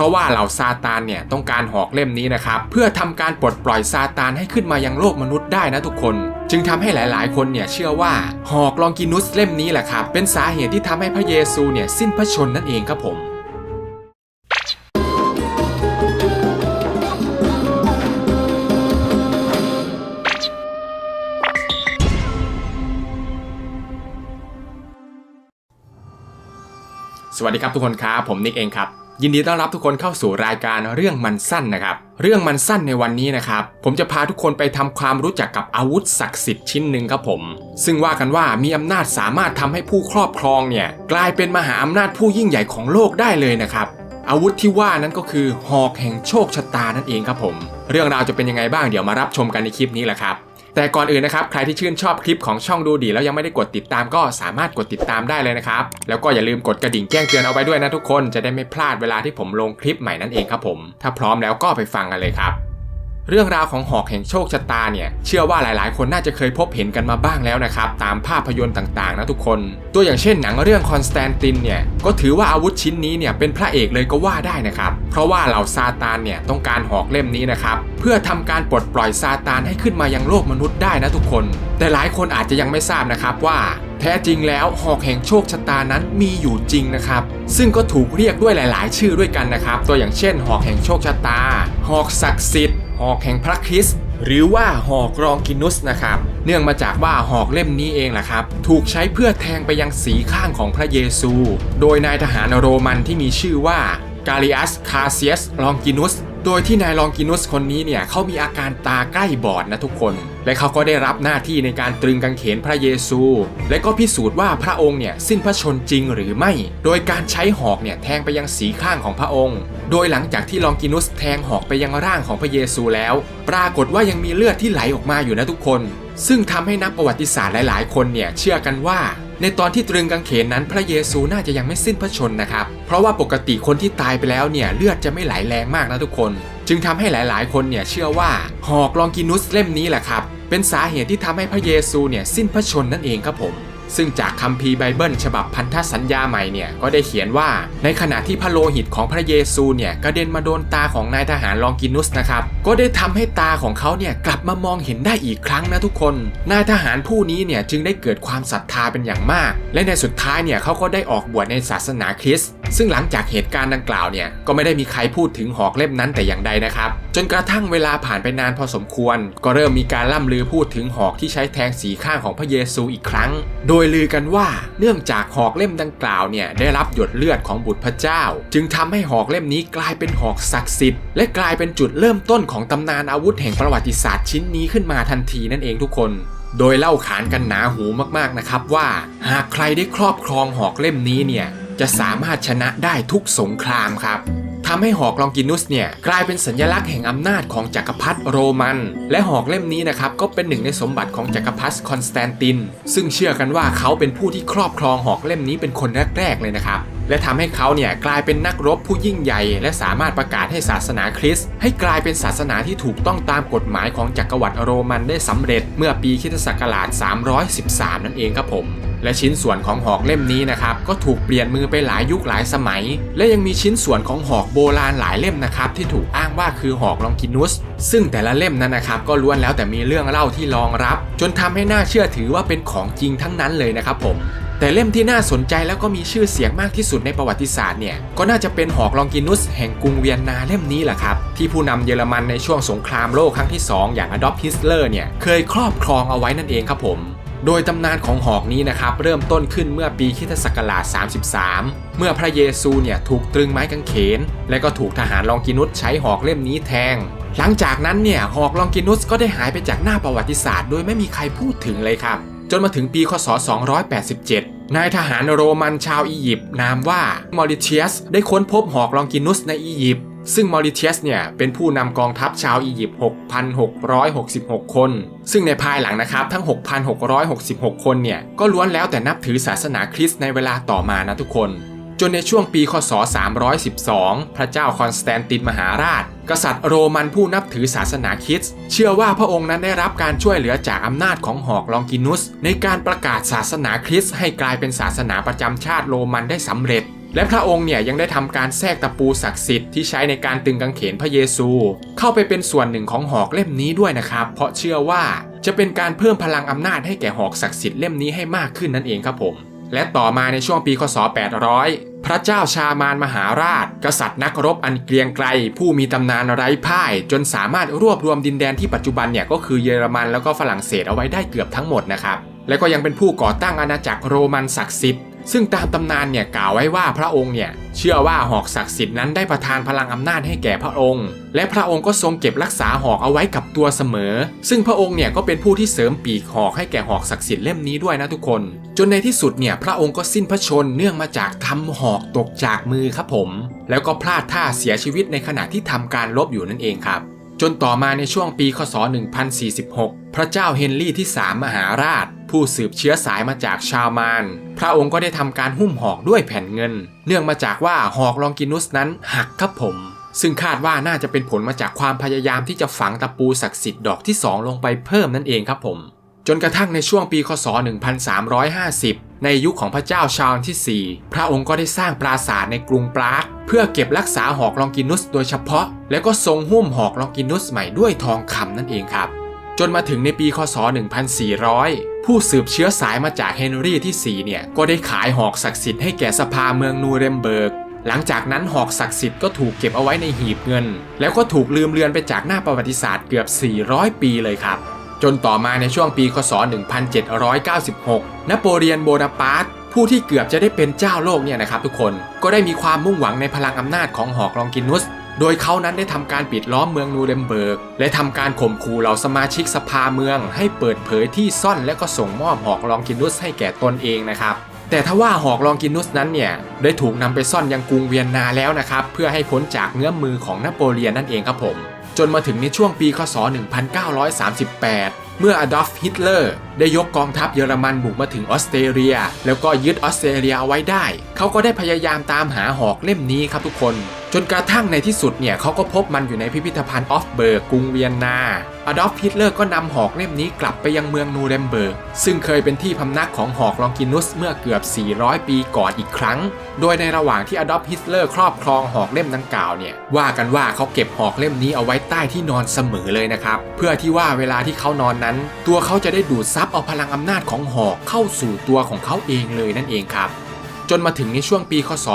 ราะว่าเหล่าซาตานเนี่ยต้องการหอกเล่มนี้นะครับ เพื่อทำการปลดปล่อยซาตานให้ขึ้นมายังโลกมนุษย์ได้นะทุกคน จึงทำให้หลาย ๆ คนเนี่ยเชื่อว่าหอกลองกินุสเล่มนี้แหละครับ เป็นสาเหตุที่ทำให้พระเยซูเนี่ยสิ้นพระชนนั่นเองครับผมสวัสดีครับทุกคนครับ ผมนิกเองครับ ยินดีต้อนรับทุกคนเข้าสู่รายการเรื่องมันสั้นนะครับ เรื่องมันสั้นในวันนี้นะครับ ผมจะพาทุกคนไปทำความรู้จักกับอาวุธศักดิ์สิทธิ์ชิ้นหนึ่งครับผม ซึ่งว่ากันว่ามีอำนาจสามารถทำให้ผู้ครอบครองเนี่ย กลายเป็นมหาอำนาจผู้ยิ่งใหญ่ของโลกได้เลยนะครับ อาวุธที่ว่านั้นก็คือหอกแห่งโชคชะตานั่นเองครับผม เรื่องราวจะเป็นยังไงบ้างเดี๋ยวมารับชมกันในคลิปนี้แหละครับ แต่ก่อนอื่นนะครับใครที่ชื่นชอบคลิปของช่องดูดีแล้วยังไม่ได้กดติดตามก็สามารถกดติดตามได้เลยนะครับ แล้วก็อย่าลืมกดกระดิ่งแจ้งเตือนเอาไว้ด้วยนะทุกคนจะได้ไม่พลาดเวลาที่ผมลงคลิปใหม่นั่นเองครับผม ถ้าพร้อมแล้วก็ไปฟังกันเลยครับ เรื่องราวของหอกแห่งโชคชะตาเนี่ยเชื่อว่าหลายๆ คนน่าจะเคยพบเห็นกันมาบ้างแล้วนะครับตามภาพยนตร์ต่างๆนะทุกคน ตัวอย่างเช่นหนังเรื่องคอนสแตนตินเนี่ยก็ถือว่าอาวุธชิ้นนี้เนี่ยเป็นพระเอกเลยก็ว่าได้นะครับเพราะว่าเหล่าซาตานเนี่ยต้องการหอกเล่มนี้นะครับเพื่อทำการปลดปล่อยซาตานให้ขึ้นมายังโลกมนุษย์ได้นะทุกคน แต่หลายคนอาจจะยังไม่ทราบนะครับว่า แท้จริงแล้วหอกแห่งโชคชะตานั้นมีอยู่จริงนะครับ ซึ่งก็ถูกเรียกด้วยหลาย ๆ ชื่อด้วยกันนะครับ ตัวอย่างเช่น หอกแห่งโชคชะตา หอกศักดิ์สิทธิ์ หอกแห่งพระคริสต์หรือว่าหอกรองกินุสนะครับ เนื่องมาจากว่าหอกเล่มนี้เองแหละครับ ถูกใช้เพื่อแทงไปยังสีข้างของพระเยซู โดยนายทหารโรมันที่มีชื่อว่ากาลิอัสคาเซียสลองกินุส โดยที่นายลองกินุสคนนี้เนี่ยเขามีอาการตาใกล้บอดนะทุกคน และเขาก็ได้รับหน้าที่ในการตรึงกางเขนพระเยซู และก็พิสูจน์ว่าพระองค์เนี่ยสิ้นพระชนจริงหรือไม่ โดยการใช้หอกเนี่ยแทงไปยังสีข้างของพระองค์ โดยหลังจากที่ลองกินุสแทงหอกไปยังร่างของพระเยซูแล้ว ปรากฏว่ายังมีเลือดที่ไหลออกมาอยู่นะทุกคน ซึ่งทำให้นักประวัติศาสตร์หลาย ๆ คนเนี่ยเชื่อกันว่า ในตอนที่ตรึงกางเขนนั้นพระเยซูน่าจะยังไม่สิ้นพระชนนะครับ เพราะว่าปกติคนที่ตายไปแล้วเนี่ยเลือดจะไม่ไหลแรงมากนะทุกคน จึงทำให้หลาย ๆ คนเนี่ยเชื่อว่าหอกลองกินุสเล่มนี้แหละครับเป็นสาเหตุที่ทำให้พระเยซูเนี่ยสิ้นพระชนนั่นเองครับผม ซึ่งจากคัมภีร์ไบเบิลฉบับพันธสัญญาใหม่เนี่ยก็ได้เขียนว่า ในขณะที่พระโลหิตของพระเยซูเนี่ยกระเด็นมาโดนตาของนายทหารลองกินุสนะครับก็ได้ทำให้ตาของเขาเนี่ยกลับมามองเห็นได้อีกครั้งนะทุกคน นายทหารผู้นี้เนี่ยจึงได้เกิดความศรัทธาเป็นอย่างมาก และในสุดท้ายเนี่ยเขาก็ได้ออกบวชในศาสนาคริสต์ ซึ่งหลังจากเหตุการณ์ดังกล่าวเนี่ยก็ไม่ได้มีใครพูดถึงหอกเล่มนั้นแต่อย่างใดนะครับ จนกระทั่งเวลาผ่านไปนานพอสมควร ก็เริ่มมีการล่ำลือพูดถึงหอกที่ใช้แทงสีข้างของพระเยซูอีกครั้ง โดยลือกันว่าเนื่องจากหอกเล่มดังกล่าวเนี่ยได้รับหยดเลือดของบุตรพระเจ้า จึงทำให้หอกเล่มนี้กลายเป็นหอกศักดิ์สิทธิ์และกลายเป็นจุดเริ่มต้นของตำนานอาวุธแห่งประวัติศาสตร์ชิ้นนี้ขึ้นมาทันทีนั่นเองทุกคนโดยเล่าขานกันหนาหูมากๆนะครับว่า หากใครได้ครอบครองหอกเล่มนี้เนี่ย จะสามารถชนะได้ทุกสงครามครับทำให้หอกลองกินุสเนี่ยกลายเป็นสัญลักษณ์แห่งอำนาจของจักรพรรดิโรมัน และหอกเล่มนี้นะครับก็เป็นหนึ่งในสมบัติของจักรพรรดิคอนสแตนติน ซึ่งเชื่อกันว่าเขาเป็นผู้ที่ครอบครองหอกเล่มนี้เป็นคนแรกๆเลยนะครับและทำให้เขาเนี่ยกลายเป็นนักรบผู้ยิ่งใหญ่ และสามารถประกาศให้ศาสนาคริสต์ให้กลายเป็นศาสนาที่ถูกต้องตามกฎหมายของจักรวรรดิโรมันได้สำเร็จเมื่อปีคิศักราช313 นั่นเองครับผม และชิ้นส่วนของหอกเล่มนี้นะครับก็ถูกเปลี่ยนมือไปหลายยุคหลายสมัย และยังมีชิ้นส่วนของหอกโบราณหลายเล่มนะครับที่ถูกอ้างว่าคือหอกลองกินุส ซึ่งแต่ละเล่มนั้นนะครับก็ล้วนแล้วแต่มีเรื่องเล่าที่รองรับ จนทำให้น่าเชื่อถือว่าเป็นของจริงทั้งนั้นเลยนะครับผมแต่เล่มที่น่าสนใจแล้วก็มีชื่อเสียงมากที่สุดในประวัติศาสตร์เนี่ยก็น่าจะเป็นหอกลองกินุสแห่งกรุงเวียนนาเล่มนี้แหละครับ ที่ผู้นำเยอรมันในช่วงสงครามโลกครั้งที่ 2 อย่างอดอล์ฟฮิสเลอร์เนี่ยเคยครอบครองเอาไว้นั่นเองครับผม โดยตำนานของหอกนี้นะครับเริ่มต้นขึ้นเมื่อปีคริสตศักราช 33 เมื่อพระเยซูเนี่ยถูกตรึงไม้กางเขน และก็ถูกทหารลองกินุสใช้หอกเล่มนี้แทง หลังจากนั้นเนี่ยหอกลองกินุสก็ได้หายไปจากหน้าประวัติศาสตร์ โดยไม่มีใครพูดถึงเลยครับ จนมาถึงปีคศ 287นายทหารโรมันชาวอียิปต์นามว่ามอริเทียส ได้ค้นพบหอกลองกินุสในอียิปต์ ซึ่งมอริเทียสเนี่ยเป็นผู้นำกองทัพชาวอียิปต์ 6,666 คน ซึ่งในภายหลังนะครับทั้ง 6,666 คนเนี่ยก็ล้วนแล้วแต่นับถือศาสนาคริสต์ในเวลาต่อมานะทุกคน จนในช่วงปีคศ 312 พระเจ้าคอนสแตนตินมหาราช กษัตริย์โรมันผู้นับถือศาสนาคริสต์เชื่อว่าพระองค์นั้นได้รับการช่วยเหลือจากอำนาจของหอกลองกินุส ในการประกาศศาสนาคริสต์ให้กลายเป็นศาสนาประจำชาติโรมันได้สำเร็จ และพระองค์เนี่ยยังได้ทำการแทรกตะปูศักดิ์สิทธิ์ที่ใช้ในการตึงกางเขนพระเยซู เข้าไปเป็นส่วนหนึ่งของหอกเล่มนี้ด้วยนะครับ เพราะเชื่อว่าจะเป็นการเพิ่มพลังอำนาจให้แก่หอกศักดิ์สิทธิ์เล่มนี้ให้มากขึ้นนั่นเองครับผม และต่อมาในช่วงปีคศ 800 พระเจ้าชามานมหาราช กษัตริย์นักรบอันเกรียงไกรผู้มีตำนานไร้พ่าย จนสามารถรวบรวมดินแดนที่ปัจจุบันเนี่ยก็คือเยอรมันแล้วก็ฝรั่งเศสเอาไว้ได้เกือบทั้งหมดนะครับและก็ยังเป็นผู้ก่อตั้งอาณาจักรโรมันศักดิ์สิทธิ์ ซึ่งตามตำนานเนี่ยกล่าวไว้ว่าพระองค์เนี่ยเชื่อว่าหอกศักดิ์สิทธิ์นั้นได้ประทานพลังอำนาจให้แก่พระองค์ และพระองค์ก็ทรงเก็บรักษาหอกเอาไว้กับตัวเสมอ ซึ่งพระองค์เนี่ยก็เป็นผู้ที่เสริมปีกหอกให้แก่หอกศักดิ์สิทธิ์เล่มนี้ด้วยนะทุกคน จนในที่สุดเนี่ยพระองค์ก็สิ้นพระชนเนื่องมาจากทำหอกตกจากมือครับผม แล้วก็พลาดท่าเสียชีวิตในขณะที่ทำการลบอยู่นั่นเองครับจนต่อมาในช่วงปีคศ 1046 พระเจ้าเฮนรี่ที่ 3 มหาราช ผู้สืบเชื้อสายมาจากชาวมารพระองค์ก็ได้ทำการหุ้มหอกด้วยแผ่นเงิน เนื่องมาจากว่าหอกลองกินุสนั้นหักครับผม ซึ่งคาดว่าน่าจะเป็นผลมาจากความพยายามที่จะฝังตะปูศักดิ์สิทธิ์ดอกที่ 2 ลงไปเพิ่มนั่นเองครับผม จนกระทั่งในช่วงปีคศ 1350ในยุคของพระเจ้าชาลที่ 4 พระองค์ก็ได้สร้างปราสาทในกรุงปรากเพื่อเก็บรักษาหอกลองกินุสโดยเฉพาะ และก็ทรงหุ้มหอกลองกินุสใหม่ด้วยทองคำนั่นเองครับ จนมาถึงในปีคศ 1400 ผู้สืบเชื้อสายมาจากเฮนรี่ที่ 4 เนี่ย ก็ได้ขายหอกศักดิ์สิทธิ์ให้แก่สภาเมืองนูเรมเบิร์ก หลังจากนั้นหอกศักดิ์สิทธิ์ก็ถูกเก็บเอาไว้ในหีบเงิน แล้วก็ถูกลืมเลือนไปจากหน้าประวัติศาสตร์เกือบ 400 ปีเลยครับ จนต่อมาในช่วงปีคศ 1796 นโปเลียนโบนาปาร์ตผู้ที่เกือบจะได้เป็นเจ้าโลกเนี่ยนะครับทุกคนก็ได้มีความมุ่งหวังในพลังอำนาจของหอกลองกินุส โดยเขานั้นได้ทำการปิดล้อมเมืองนูเรมเบิร์ก และทำการข่มขู่เหล่าสมาชิกสภาเมือง ให้เปิดเผยที่ซ่อนและก็ส่งมอบหอกลองกินุสให้แก่ตนเองนะครับ แต่ถ้าว่าหอกลองกินุสนั้นเนี่ยได้ถูกนำไปซ่อนยังกรุงเวียนนาแล้วนะครับ เพื่อให้พ้นจากเงื้อมมือของนโปเลียนนั่นเองครับผม จนมาถึงในช่วงปีคศ 1938เมื่ออดอล์ฟฮิตเลอร์ได้ยกกองทัพเยอรมันบุกมาถึงออสเตรเลีย แล้วก็ยึดออสเตรเลียเอาไว้ได้ เขาก็ได้พยายามตามหาหอกเล่มนี้ครับทุกคน จนกระทั่งในที่สุดเนี่ยเขาก็พบมันอยู่ในพิพิธภัณฑ์ออฟเบิร์กกรุงเวียนนาอดอล์ฟฮิตเลอร์ก็นำหอกเล่มนี้กลับไปยังเมืองนูเรมเบิร์กซึ่งเคยเป็นที่พำนักของหอกลองกินุสเมื่อเกือบ 400 ปีก่อนอีกครั้ง โดยในระหว่างที่อดอล์ฟฮิตเลอร์ครอบครองหอกเล่มดังกล่าวเนี่ยว่ากันว่าเขาเก็บหอกเล่มนี้เอาไว้ใต้ที่นอนเสมอเลยนะครับ เพื่อที่ว่าเวลาที่เขานอนนั้น ตัวเขาจะได้ดูดซับเอาพลังอำนาจของหอกเข้าสู่ตัวของเขาเองเลยนั่นเองครับ จนมาถึงในช่วงปีคศ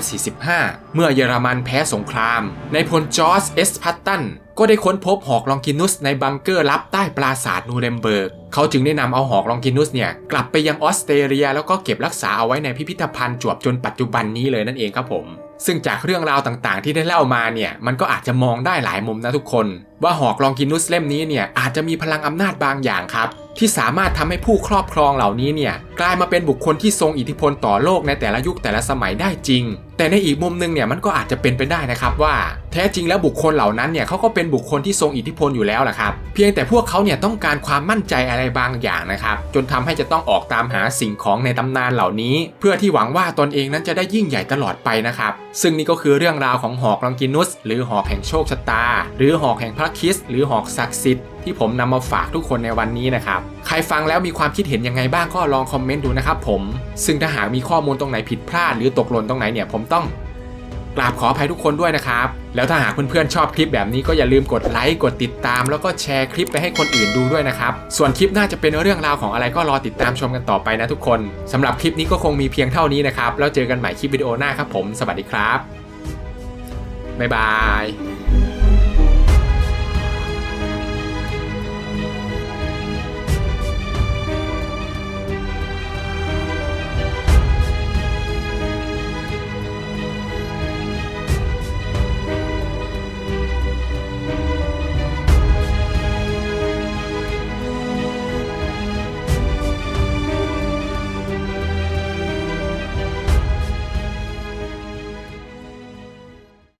1945 เมื่อเยอรมันแพ้สงครามในพลจอร์จเอสพัตตันก็ได้ค้นพบหอกลองกินุสในบังเกอร์ลับใต้ปราสาทนูเรมเบิร์ก เขาจึงได้นำเอาหอกลองกินุสเนี่ยกลับไปยังออสเตรเลีย แล้วก็เก็บรักษาเอาไว้ในพิพิธภัณฑ์จวบจนปัจจุบันนี้เลยนั่นเองครับผม ซึ่งจากเรื่องราวต่างๆ ที่ได้เล่ามาเนี่ยมันก็อาจจะมองได้หลายมุมนะทุกคน ว่าหอกลองกินุสเล่มนี้เนี่ยอาจจะมีพลังอำนาจบางอย่างครับที่สามารถทำให้ผู้ครอบครองเหล่านี้เนี่ยกลายมาเป็นบุคคลที่ทรงอิทธิพลต่อโลกในแต่ละยุคแต่ละสมัยได้จริง แต่ในอีกมุมหนึงเนี่ยมันก็อาจจะเป็นไปได้นะครับว่า แท้จริงแล้วบุคคลเหล่านั้นเนี่ยเขาก็เป็นบุคคลที่ทรงอิทธิพลอยู่แล้วแหละครับ เพียงแต่พวกเขาเนี่ยต้องการความมั่นใจอะไรบางอย่างนะครับ จนทำให้จะต้องออกตามหาสิ่งของในตำนานเหล่านี้ เพื่อที่หวังว่าตนเองนั้นจะได้ยิ่งใหญ่ตลอดไปนะครับ ซึ่งนี่ก็คือเรื่องราวของหอกลองกินุส หรือหอกแห่งโชคชะตา หรือหอกแห่งพระคิส หรือหอกศักดิ์สิทธิ์ที่ผมนำมาฝากทุกคนในวันนี้นะครับ ใครฟังแล้วมีความคิดเห็นยังไงบ้างก็ลองคอมเมนต์ดูนะครับผม ซึ่งถ้าหากมีข้อมูลตรงไหนผิดพลาด หรือตกหล่นตรงไหนเนี่ยผมต้องกราบขออภัยทุกคนด้วยนะครับ แล้วถ้าหากเพื่อนๆชอบคลิปแบบนี้ก็อย่าลืมกดไลค์ กดติดตาม แล้วก็แชร์คลิปไปให้คนอื่นดูด้วยนะครับ ส่วนคลิปน่าจะเป็นเรื่องราวของอะไรก็รอติดตามชมกันต่อไปนะทุกคนสำหรับคลิปนี้ก็คงมีเพียงเท่านี้นะครับ แล้วเจอกันใหม่คลิปวิดีโอหน้าครับผม สวัสดีครับ บ๊ายบาย